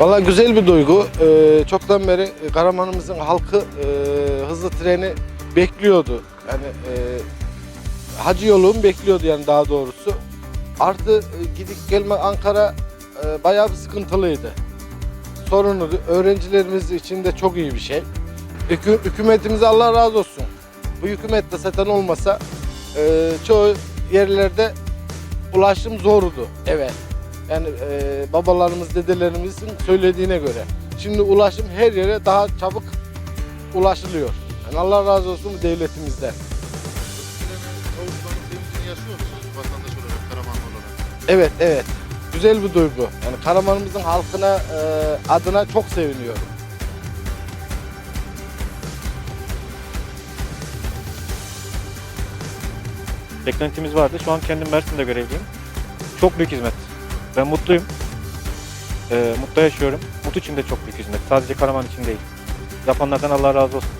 Valla güzel bir duygu. Ee, çoktan beri Karaman'ımızın halkı e, hızlı treni bekliyordu. Yani e, hacı yolunu bekliyordu yani daha doğrusu. Artı e, gidip gelme Ankara e, bayağı bir sıkıntılıydı. Sorunu öğrencilerimiz için de çok iyi bir şey. Hükü, hükümetimize Allah razı olsun. Bu hükümet de zaten olmasa e, çoğu yerlerde ulaşım zordu. Evet. Yani e, babalarımız, dedelerimizin söylediğine göre. Şimdi ulaşım her yere daha çabuk ulaşılıyor. Yani Allah razı olsun bu devletimizden. Kavuşmanın sevincini yaşıyor musunuz vatandaş olarak, Karamanlı olarak? Evet, evet. Güzel bir duygu. Yani Karaman'ımızın halkına e, adına çok seviniyorum. Beklentimiz vardı. Şu an kendim Mersin'de görevliyim. Çok büyük hizmet. Ben mutluyum. Ee, mutlu yaşıyorum. Mutlu için de çok büyük hizmet. Sadece Karaman için değil. Yapanlardan Allah razı olsun.